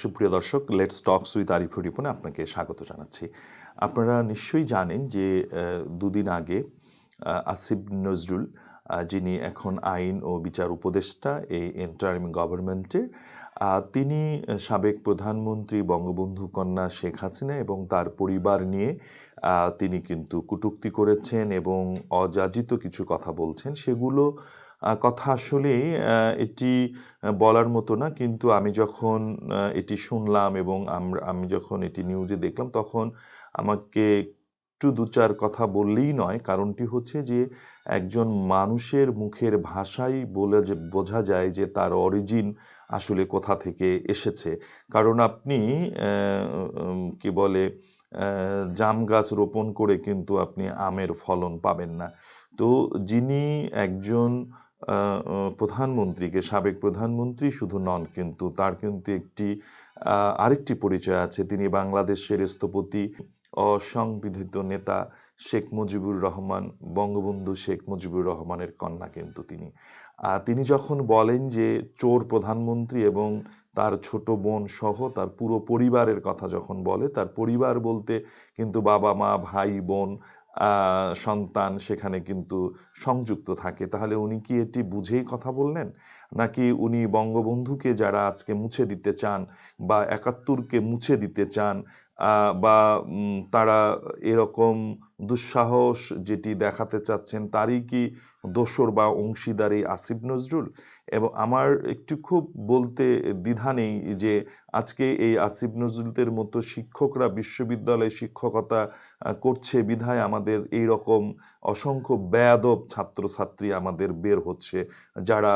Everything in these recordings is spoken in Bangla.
সুপ্রিয় দর্শক লেটস টকস উইথ আরিফুর রিপনে আপনাকে স্বাগত জানাচ্ছি। আপনারা নিশ্চয়ই জানেন যে দুদিন আগে আসিফ নজরুল যিনি এখন আইন ও বিচার উপদেষ্টা এই এন্টারিম গভর্নমেন্টের তিনি সাবেক প্রধানমন্ত্রী বঙ্গবন্ধু কন্যা শেখ হাসিনা এবং তার পরিবার নিয়ে তিনি কিন্তু কটূক্তি করেছেন এবং অযাচিত কিছু কথা বলছেন। সেগুলো কথা আসলে এটি বলার মতো না। কিন্তু আমি যখন এটি শুনলাম এবং আমরা আমি যখন এটি নিউজে দেখলাম, তখন আমাকে একটু দু চার কথা বললেই নয়। কারণটি হচ্ছে যে, একজন মানুষের মুখের ভাষাই বলে যে, বোঝা যায় যে, তার অরিজিন আসলে কোথা থেকে এসেছে। কারণ আপনি কি বলে জাম গাছ রোপণ করে কিন্তু আপনি আমের ফলন পাবেন না। তো যিনি একজন প্রধানমন্ত্রীকে, সাবেক প্রধানমন্ত্রী শুধু নন, কিন্তু তার কিন্তু একটি আরেকটি পরিচয় আছে। তিনি বাংলাদেশের স্থপতি, অসংবিধিত নেতা শেখ মুজিবুর রহমান, বঙ্গবন্ধু শেখ মুজিবুর রহমানের কন্যা কিন্তু তিনি। তিনি যখন বলেন যে চোর প্রধানমন্ত্রী এবং তার ছোট বোন সহ তার পুরো পরিবারের কথা যখন বলে, তার পরিবার বলতে কিন্তু বাবা, মা, ভাই, বোন সন্তান সেখানে কিন্তু সংযুক্ত থাকে। তাহলে উনি কি এটি বুঝেই কথা বললেন? নাকি উনি বঙ্গবন্ধুকে যারা আজকে মুছে দিতে চান বা একাত্তরকে মুছে দিতে চান বা তারা এরকম দুঃসাহস যেটি দেখাতে চাচ্ছেন তারই কি দোসর বা অংশীদার আসিফ নজরুল? এবং আমার একটু খুব বলতে দ্বিধা নেই যে আজকে এই আসিফ নজরুলদের মতো শিক্ষকরা বিশ্ববিদ্যালয়ে শিক্ষকতা করছে বিধায় আমাদের এই রকম অসংখ্য বেয়াদব ছাত্রছাত্রী আমাদের বের হচ্ছে, যারা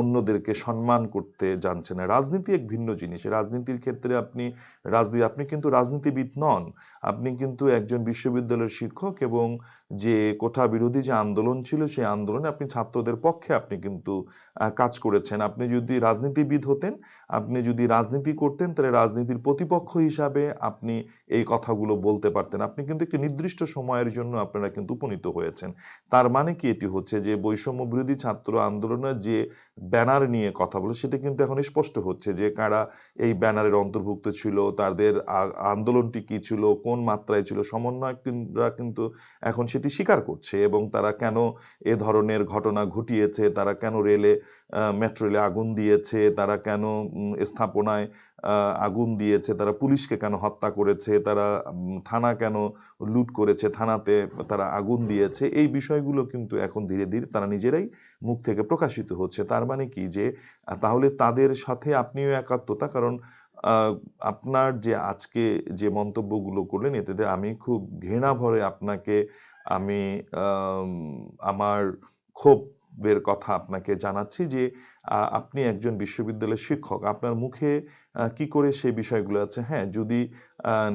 অন্যদেরকে সম্মান করতে জানছে না। রাজনীতি এক ভিন্ন জিনিস। রাজনীতির ক্ষেত্রে আপনি রাজনীতি, আপনি কিন্তু রাজনীতিবিদ নন। আপনি কিন্তু একজন বিশ্ববিদ্যালয়ের শিক্ষক এবং যে কোঠা বিরোধী যে আন্দোলন ছিল, সেই আন্দোলনে আপনি ছাত্রদের পক্ষে আপনি কিন্তু কাজ করেছেন। আপনি যদি রাজনীতিবিদ হতেন আপনি যদি রাজনীতি করতেন, তাহলে রাজনীতির প্রতিপক্ষ হিসাবে আপনি এই কথাগুলো বলতে পারতেন। আপনি কিন্তু একটি নির্দিষ্ট সময়ের জন্য আপনারা কিন্তু উপনীত হয়েছেন। তার মানে কি এটি হচ্ছে যে, বৈষম্য বিরোধী ছাত্র আন্দোলনের যে ব্যানার নিয়ে কথা বলে, সেটা কিন্তু এখন স্পষ্ট হচ্ছে যে, কারা এই ব্যানারের অন্তর্ভুক্ত ছিল, তাদের আন্দোলনটি কি ছিল, কোন মাত্রায় ছিল সমন্বয়করা কিন্তু এখন সেটি স্বীকার করছে এবং তারা কেন এ ধরনের ঘটনা ঘটিয়েছে, তারা কেন রেলে মেট্রো রেলে আগুন দিয়েছে, তারা কেন স্থাপনায় আগুন দিয়েছে, তারা পুলিশকে কেন হত্যা করেছে, তারা থানা কেন লুট করেছে, থানাতে তারা আগুন দিয়েছে, এই বিষয়গুলো কিন্তু এখন ধীরে ধীরে তারা নিজেরাই মুখ থেকে প্রকাশিত হচ্ছে। তার মানে কি যে তাহলে তাদের সাথে আপনিও একাত্মতা, কারণ আপনার যে আজকে যে মন্তব্যগুলো করলেন এতে আমি খুব ঘৃণা ভরে আপনাকে, আমি আমার আমার ক্ষোভের কথা আপনাকে জানাচ্ছি যে আপনি একজন বিশ্ববিদ্যালয়ের শিক্ষক। আপনার মুখে কি করে সেই বিষয়গুলো আছে? হ্যাঁ যদি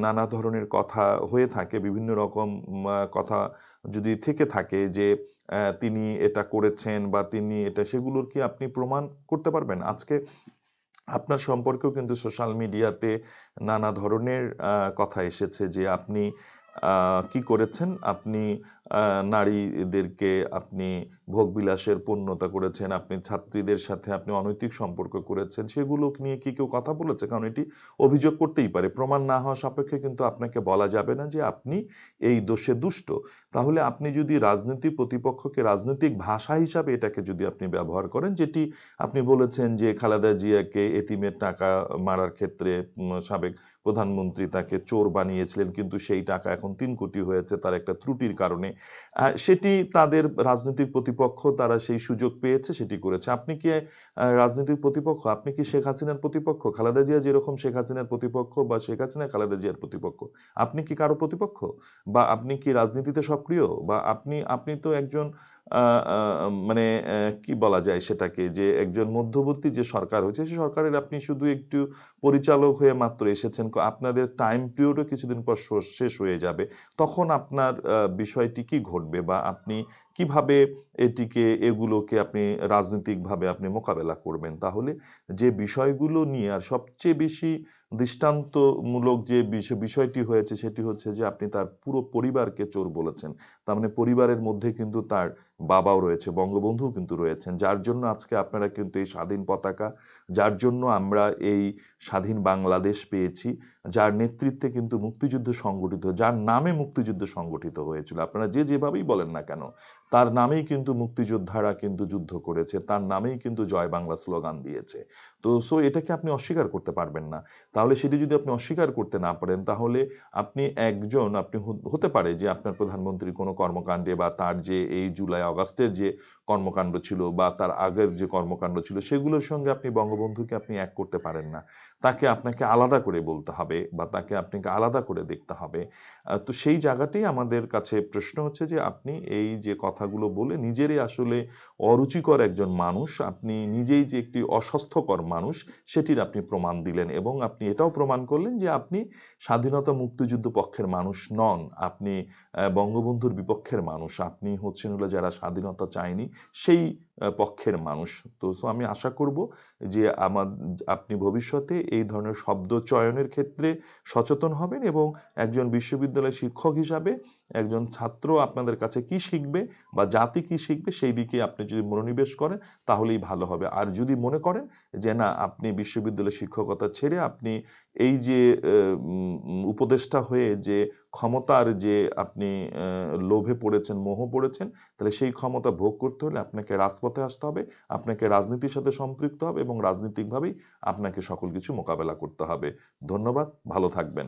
নানা ধরনের কথা হয়ে থাকে, বিভিন্ন রকম কথা যদি থেকে থাকে যে তিনি এটা করেছেন বা তিনি এটা, সেগুলোর কি আপনি প্রমাণ করতে পারবেন? আজকে আপনার সম্পর্কেও কিন্তু সোশ্যাল মিডিয়াতে নানা ধরনের কথা এসেছে যে, আপনি কি করেছেন? আপনি নারীদেরকে আপনি ভোগবিলাসের পূর্ণতা করেছেন, আপনি ছাত্রীদের সাথে আপনি অনৈতিক সম্পর্ক করেছেন, সেগুলো নিয়ে কি কেউ কথা বলেছে? কারণ এটি অভিযোগ করতেই পারে। প্রমাণ না হওয়া সাপেক্ষে কিন্তু আপনাকে বলা যাবে না যে আপনি এই দোষে দুষ্ট। তাহলে আপনি যদি রাজনীতি প্রতিপক্ষকে রাজনৈতিক ভাষা হিসাবে এটাকে যদি আপনি ব্যবহার করেন, যেটি আপনি বলেছেন যে খালেদা জিয়াকে এতিমের টাকা মারার ক্ষেত্রে সাবেক প্রধানমন্ত্রী তাকে চোর বানিয়েছিলেন, কিন্তু সেই টাকা এখন তিন কোটি হয়েছে তার একটা ত্রুটির কারণে। সেটি তাদের রাজনৈতিক প্রতিপক্ষ তারা সেই সুযোগ পেয়েছে, সেটি করেছে। আপনি কি রাজনৈতিক প্রতিপক্ষ? আপনি কি শেখ হাসিনার প্রতিপক্ষ? খালেদা জিয়া যেরকম শেখ হাসিনার প্রতিপক্ষ বা শেখ হাসিনা খালেদা জিয়ার প্রতিপক্ষ, আপনি কি কারও প্রতিপক্ষ? বা আপনি কি রাজনীতিতে সক্রিয়? বা আপনি আপনি তো একজন মানে কি বলা যায় সেটাকে? যে একজন মধ্যবর্তী যে সরকার হয়েছে, সে সরকারের আপনি শুধু একটু পরিচালক হয়ে মাত্র এসেছেন। আপনাদের টাইম পিরিয়ডও কিছুদিন পর শেষ হয়ে যাবে। তখন আপনার বিষয়টি কি ঘটবে? বা আপনি কীভাবে এটিকে, এগুলোকে আপনি রাজনৈতিকভাবে আপনি মোকাবেলা করবেন? তাহলে যে বিষয়গুলো নিয়ে আর সবচেয়ে বেশি দৃষ্টান্তমূলক যে বিষয়টি হয়েছে সেটি হচ্ছে যে আপনি তার পুরো পরিবারকে চোর বলেছেন। তার মানে পরিবারের মধ্যে কিন্তু তার বাবাও রয়েছে, বঙ্গবন্ধুও কিন্তু রয়েছেন। যার জন্য আজকে আপনারা কিন্তু এই স্বাধীন পতাকা, যার জন্য আমরা এই স্বাধীন বাংলাদেশ পেয়েছি, যার নেতৃত্বে কিন্তু মুক্তিযুদ্ধ সংগঠিত, যার নামে মুক্তিযুদ্ধ সংগঠিত হয়েছিল। আপনারা যে যেভাবেই বলেন না কেন তার নামেই কিন্তু মুক্তিযোদ্ধারা কিন্তু যুদ্ধ করেছে, তার নামেই কিন্তু জয় বাংলা স্লোগান দিয়েছে। তো সো এটাকে আপনি অস্বীকার করতে পারবেন না। তাহলে সেটি যদি আপনি অস্বীকার করতে না পারেন, তাহলে আপনি একজন, আপনি হতে পারে যে আপনার প্রধানমন্ত্রী কোনো কর্মকাণ্ডে বা তার যে এই জুলাই আগস্টের যে কর্মকাণ্ড ছিল বা তার আগের যে কর্মকাণ্ড ছিল, সেগুলোর সঙ্গে আপনি বঙ্গবন্ধুকে আপনি এক করতে পারেন না। তাকে আপনাকে আলাদা করে বলতে হবে বা তাকে আপনাকে আলাদা করে দেখতে হবে। তো সেই জায়গাতেই আমাদের কাছে প্রশ্ন হচ্ছে যে আপনি এই যে কথাগুলো বলে নিজেরই আসলে অরুচিকর একজন মানুষ, আপনি নিজেই যে একটি অস্বাস্থ্যকর মানুষ, সেটির আপনি প্রমাণ দিলেন এবং আপনি এটাও প্রমাণ করলেন যে আপনি স্বাধীনতা মুক্তিযুদ্ধ পক্ষের মানুষ নন, আপনি বঙ্গবন্ধুর বিপক্ষের মানুষ, আপনি হচ্ছেন হলো যারা স্বাধীনতা চায়নি, সেই পক্ষের মানুষ। তো, so আমি আশা করব যে আমার, আপনি ভবিষ্যতে এই ধরনের শব্দ চয়নের ক্ষেত্রে সচেতন হবেন এবং একজন বিশ্ববিদ্যালয় শিক্ষক হিসাবে একজন ছাত্র আপনাদের কাছে কি শিখবে বা জাতি কি শিখবে সেই দিকে আপনি যদি মনোনিবেশ করেন তাহলেই ভালো হবে। আর যদি মনে করেন যে না, আপনি বিশ্ববিদ্যালয় শিক্ষকতা ছেড়ে আপনি এই যে উপদেষ্টা হয়ে যে ক্ষমতার যে আপনি লোভে পড়েছেন, মোহ পড়েছেন, তাহলে সেই ক্ষমতা ভোগ করতে হলে আপনাকে রাজপথে আসতে হবে, আপনাকে রাজনীতির সাথে সম্পৃক্ত হবে এবং রাজনৈতিকভাবেই আপনাকে সকল কিছু মোকাবেলা করতে হবে। ধন্যবাদ, ভালো থাকবেন।